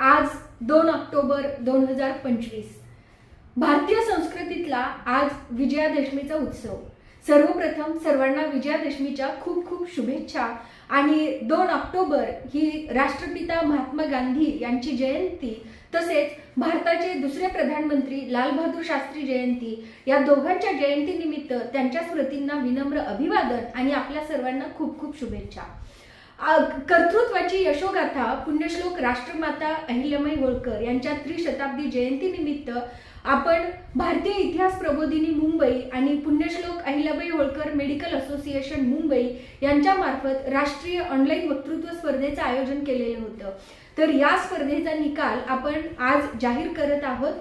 आज दोन ऑक्टोबर दोन हजार पंचवीस. भारतीय संस्कृतीतला आज विजयादशमीचा उत्सव. सर्वप्रथम सर्वांना विजयादशमीच्या खूप खूप शुभेच्छा आणि दोन ऑक्टोबर ही राष्ट्रपिता महात्मा गांधी यांची जयंती तसेच भारताचे दुसरे प्रधानमंत्री लालबहादूर शास्त्री जयंती या दोघांच्या जयंतीनिमित्त त्यांच्या स्मृतींना विनम्र अभिवादन आणि आपल्या सर्वांना खूप खूप शुभेच्छा. कर्तृत्वाची यशोगाथा पुण्यश्लोक राष्ट्रमाता अहिल्यामाई होळकर यांच्या त्रिशताब्दी जयंतीनिमित्त आपण भारतीय इतिहास प्रबोधिनी मुंबई आणि पुण्यश्लोक अहिल्याबाई होळकर मेडिकल असोसिएशन मुंबई यांच्या मार्फत राष्ट्रीय ऑनलाईन वक्तृत्व स्पर्धेचं आयोजन केलेलं होतं. तर या स्पर्धेचा निकाल आपण आज जाहीर करत आहोत.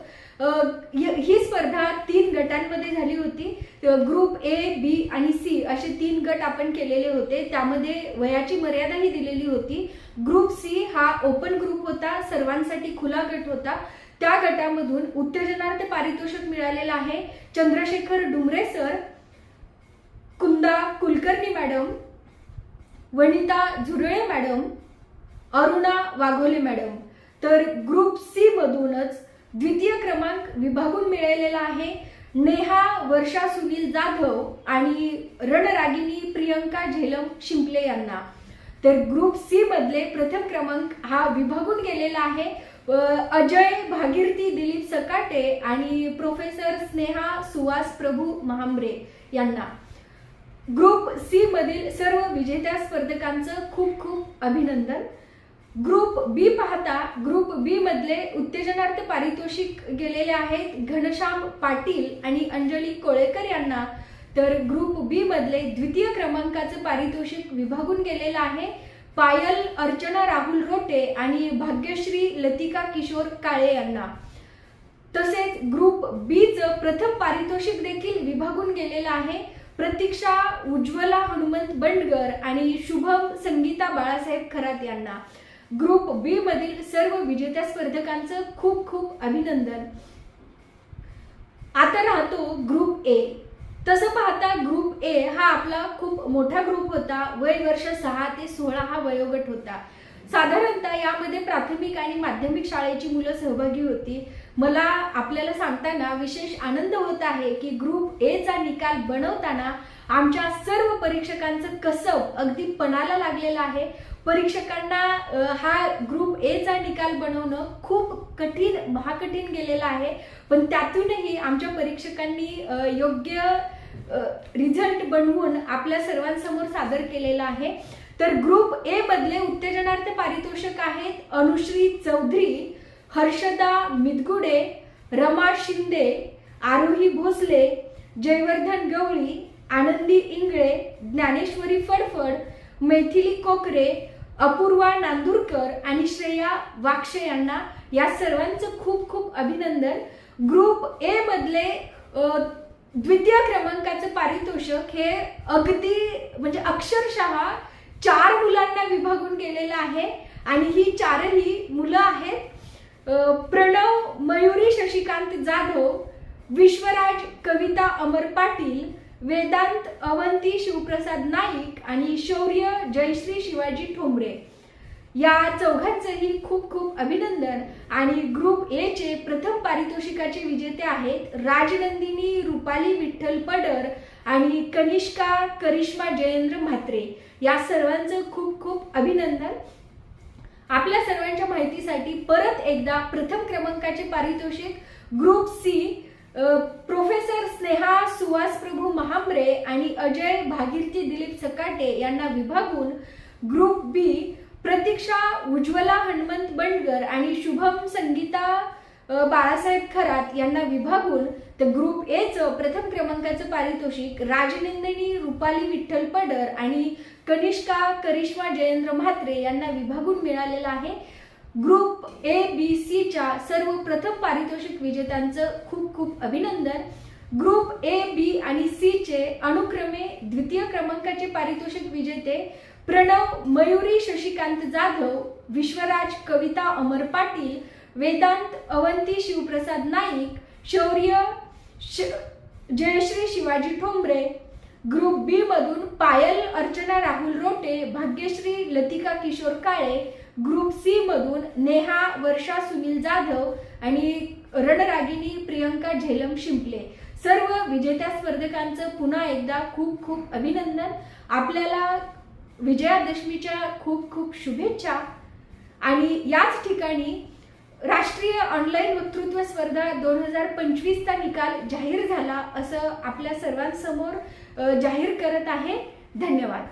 ही स्पर्धा तीन गटांमध्ये झाली होती. ग्रुप ए बी आणि सी असे तीन गट आपण केलेले होते. त्यामध्ये वयाची मर्यादाही दिलेली होती. ग्रुप सी हा ओपन ग्रुप होता. सर्वांसाठी खुला गट होता. त्या गटामधून उत्तेजनार्थ पारितोषिक मिळालेलं आहे. Chandrashekhar Dumre sir Kunda Kulkarni madam Vanita Zurale madam Aruna Waghole madam. तर ग्रुप सी मधूनच द्वितीय क्रमांक विभागून मिळालेला आहे नेहा वर्षा सुनील जाधव आणि रणरागिनी प्रियंका झेलम शिंपले यांना. तर ग्रुप सी मधले प्रथम क्रमांक हा विभागून गेलेला आहे. अजय भागीरथी दिलीप सकाटे आणि प्रोफेसर स्नेहा सुहास प्रभू महांबरे यांना. ग्रुप सी मधील सर्व विजेत्या स्पर्धकांचं खूप खूप अभिनंदन. ग्रुप बी पाहता ग्रुप बी मधले उत्तेजनार्थ पारितोषिक गेलेले आहेत घनश्याम पाटील आणि अंजली कोळेकर यांना. तर ग्रुप बी मधले द्वितीय क्रमांकाचं पारितोषिक विभागून गेलेलं आहे. पायल अर्चना राहुल रोटे आणि भाग्यश्री लतिका किशोर काळे यांना. तसेच ग्रुप बीचं प्रथम पारितोषिक देखील विभागून गेलेलं आहे. प्रतीक्षा उज्ज्वला हनुमंत बंडगर आणि शुभम संगीता बाळासाहेब खरात यांना. ग्रुप बी मधील सर्व विजेत्या स्पर्धकांचं खूप खूप अभिनंदन. आता राहतो ग्रुप ए. तसं पाहता ग्रुप ए हा आपला खूप मोठा ग्रुप होता. वय वर्ष सहा ते सोळा हा वयोगट होता. साधारणतः यामध्ये प्राथमिक आणि माध्यमिक शाळेची मुलं सहभागी होती. मला आपल्याला सांगताना विशेष आनंद होत आहे की ग्रुप ए चा निकाल बनवताना आमच्या सर्व परीक्षकांचं कसब अगदी पणाला लागलेलं आहे. परीक्षकांना हा ग्रुप ए चा निकाल बनवणं खूप कठीण महाकठीण गेलेलं आहे. पण त्यातूनही आमच्या परीक्षकांनी योग्य रिझल्ट बनवून आपल्या सर्वांसमोर सादर केलेला आहे. तर ग्रुप ए मधले उत्तेजनार्थ पारितोषिक आहेत अनुश्री चौधरी हर्षदा मिदगुडे रमा शिंदे आरोही भोसले जयवर्धन गवळी आनंदी इंगळे ज्ञानेश्वरी फडफड मैथिली कोकरे अपूर्वा नांदूरकर आणि श्रेया वाक्षे यांना या सर्वांचं खूप खूप अभिनंदन. ग्रुप ए मधले द्वितीय क्रमांकाचं पारितोषिक हे अगदी म्हणजे अक्षरशः चार मुलांना विभागून गेलेलं आहे आणि ही चारही मुलं आहेत. प्रणव मयुरी शशिकांत जाधव विश्वराज कविता अमर पाटील वेदांत अवंती शिवप्रसाद नाईक आणि शौर्य जयश्री शिवाजी ठोंबरे. या चौघांचंही खूप खूप अभिनंदन आणि ग्रुप ए चे प्रथम पारितोषिकाचे विजेते आहेत राजनंदिनी रुपाली विठ्ठल पडर आणि कनिष्का करिश्मा जयेंद्र म्हात्रे. या सर्वांचं खूप खूप अभिनंदन. आपल्या सर्वांच्या माहितीसाठी परत एकदा प्रथम क्रमांकाचे पारितोषिक group C professor Sneha Suhas Prabhu Mahambare आणि अजय भागीरथी दिलीप सकाटे यांना विभागून ग्रुप बी प्रतीक्षा उज्ज्वला हनुमंत बंडगर आणि शुभम संगीता बाळासाहेब खरात यांना विभागून तर ग्रुप एचं प्रथम क्रमांकाचं पारितोषिक राजनंदिनी रुपाली विठ्ठल पडर आणि कनिष्का करिश्मा जयेंद्र म्हात्रे यांना विभागून मिळालेलं आहे. ग्रुप ए बी सी च्या सर्व प्रथम पारितोषिक विजेत्यांचं खूप खूप अभिनंदन. ग्रुप ए बी आणि सी चे अनुक्रमे द्वितीय क्रमांकाचे पारितोषिक विजेते प्रणव मयुरी शशिकांत जाधव विश्वराज कविता अमर पाटील वेदांत अवंती शिवप्रसाद नाईक शौर्य श जयश्री शिवाजी ठोंबरे ग्रुप बी मधून पायल अर्चना राहुल रोटे भाग्यश्री लतिका किशोर काळे ग्रुप सी मधून नेहा वर्षा सुनील जाधव आणि रणरागिनी प्रियंका झेलम शिंपले. सर्व विजेत्या स्पर्धकांचं पुन्हा एकदा खूप खूप अभिनंदन. आपल्याला विजयादशमीच्या खूप खूप शुभेच्छा. आणि याच ठिकाणी राष्ट्रीय ऑनलाईन वक्तृत्व स्पर्धा दोन हजार पंचवीसचा निकाल जाहीर झाला असं आपल्या सर्वांसमोर जाहीर करत आहे. धन्यवाद.